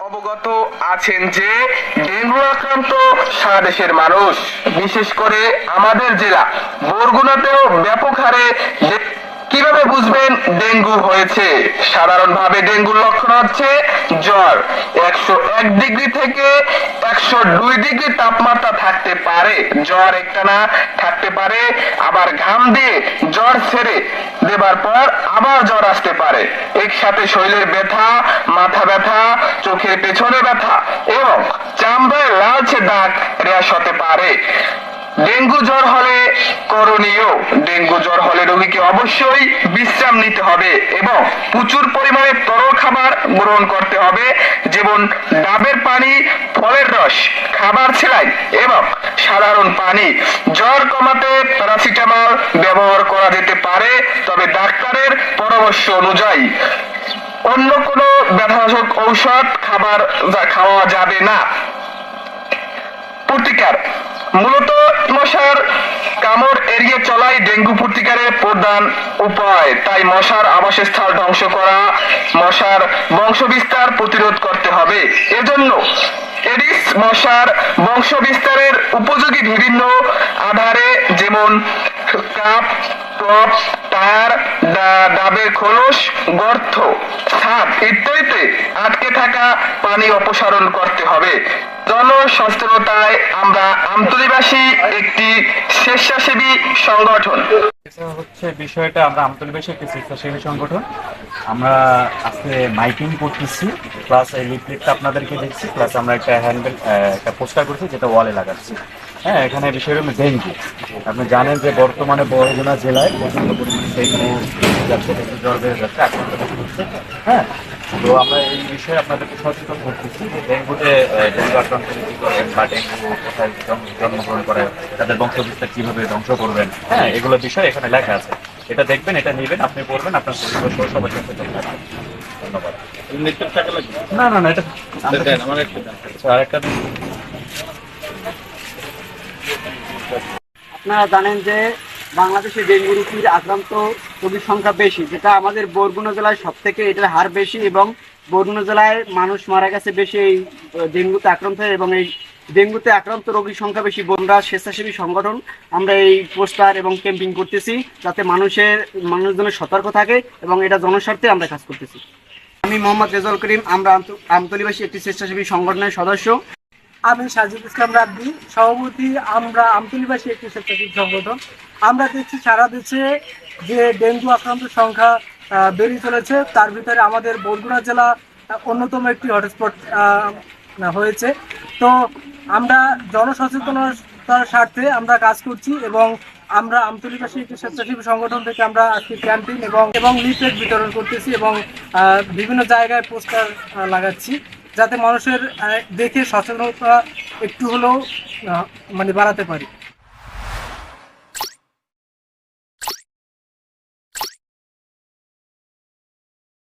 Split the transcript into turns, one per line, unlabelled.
অবগত আছেন যে ডেঙ্গু আক্রান্ত সারা দেশের মানুষ, বিশেষ করে আমাদের জেলা। বরগুনাতেও ব্যাপক হারে কীভাবে বুঝবেন ডেঙ্গু হয়েছে? সাধারণভাবে ডেঙ্গুর লক্ষণ হচ্ছে জ্বর। একশো এক ডিগ্রি থেকে একশো দুই ডিগ্রি তাপমাত্রা থাকতে পারে, জ্বর একটানা থাকতে পারে, আবার ঘাম দিয়ে জ্বর ছেড়ে দেবার পর আবার জ্বর আসতে পারে। একসাথে শরীরের ব্যথা, মাথা ব্যথা, চোখের পেছনে ব্যথা এবং চামড়ায় লালচে দাগ রেয়াস হতে পারে। ডেঙ্গু জ্বর হলে করণীয়। ডেঙ্গু জ্বর হলে রোগীকে অবশ্যই বিশ্রাম নিতে হবে এবং প্রচুর পরিমাণে তরল খাবার গ্রহণ করতে হবে, যেমন ডাবের পানি, ফলের রস, খাবার ছেলাই এবং সাধারণ পানি। জ্বর কমাতে প্যারাসিটামল ব্যবহার করা যেতে পারে, তবে ডাক্তারের পরামর্শ অনুযায়ী। অন্য কোনো ব্যথানাশক ঔষধ খাবার, খাওয়া যাবে না। প্রতিকার, মূলত ডেঙ্গু প্রতিকারের প্রধান উপায়। তাই মশার আবাসস্থল ধ্বংস করা, মশার বংশবিস্তার প্রতিরোধ করতে হবে। এজন্য এডিস মশার বংশবিস্তারের উপযোগী বিভিন্ন আধারে যেমন কাপ, টপ ডা- ডাবের খোলস, গর্ত, ছাদ ইত্যাদিতে আটকে থাকা পানি অপসারণ করতে হবে। জনসচেতনতায় আমরা আমতলিবাসী একটি স্বেচ্ছাসেবী সংগঠন।
হচ্ছে বিষয়টা, আমরা আমতলিবাসী একটি স্বেচ্ছাসেবী সংগঠন। আমরা আজকে মাইকিং করতেছি প্লাস এই লিফলেটটা আপনাদেরকে দেখছি প্লাস আমরা একটা হ্যান্ডেল একটা পোস্টার করছি, যেটা ওয়ালে লাগাচ্ছি। হ্যাঁ এখানে বিষয়টা হলো ডেঙ্গু আপনি জানেন যে বর্তমানে বরগুনা জেলায় প্রচণ্ড পরিমাণে ডেঙ্গু যাচ্ছে ডেঙ্গু জ্বর বেড়ে যাচ্ছে, আক্রান্ত হ্যাঁ তো আমরা এই বিষয়ে আপনাদেরকে সচেতন করতেছি যে ডেঙ্গুতে ডেঙ্গু আক্রান্ত করবেন বা ডেঙ্গু কোথায় জন্মগ্রহণ করে তাদের বংশবিস্তার কীভাবে ধ্বংস করবেন হ্যাঁ এগুলো বিষয় এখানে লেখা আছে। এটা দেখবেন এটা নেবেন আপনি পড়বেন আপনার পরিবার সহ সবাই সচেতন থাকবেন ধন্যবাদ। না না না এটা আচ্ছা, আরেকটা
আপনারা জানেন যে বাংলাদেশে ডেঙ্গু রোগীর আক্রান্ত রোগীর সংখ্যা বেশি, যেটা আমাদের বরগুনা জেলায় সব থেকে এটার হার বেশি এবং বরগুনা জেলায় মানুষ মারা গেছে বেশি এই ডেঙ্গুতে আক্রান্ত হয়ে এবং এই ডেঙ্গুতে আক্রান্ত রোগীর সংখ্যা বেশি। বনরা স্বেচ্ছাসেবী সংগঠন, আমরা এই পোস্টার এবং ক্যাম্পিং করতেছি যাতে মানুষের, মানুষজনের সতর্ক থাকে এবং এটা জনস্বার্থে আমরা কাজ করতেছি। আমি মোহাম্মদ রেজাউল করিম, আমরা আমতলিবাসী একটি স্বেচ্ছাসেবী সংগঠনের সদস্য।
আমি সাজিদ ইসলাম রাব্বি, সভাপতি আমরা আমতলিবাসী একটি স্বেচ্ছাসেবী সংগঠন। আমরা দেখছি, সারা দেশে যে ডেঙ্গু আক্রান্তের সংখ্যা বেড়ে চলেছে, তার ভিতরে আমাদের বরগুনা জেলা অন্যতম একটি হটস্পট হয়েছে। তো আমরা জনসচেতনতার স্বার্থে আমরা কাজ করছি এবং আমরা আমতলিবাসী একটি স্বেচ্ছাসেবী সংগঠন থেকে আমরা আজকে ক্যাম্পেইন এবং এবং লিফলেট বিতরণ করতেছি এবং বিভিন্ন জায়গায় পোস্টার লাগাচ্ছি। যাতে মানুষের দেখে সচেতনতা একটু হলেও মানে বাড়াতে পারি।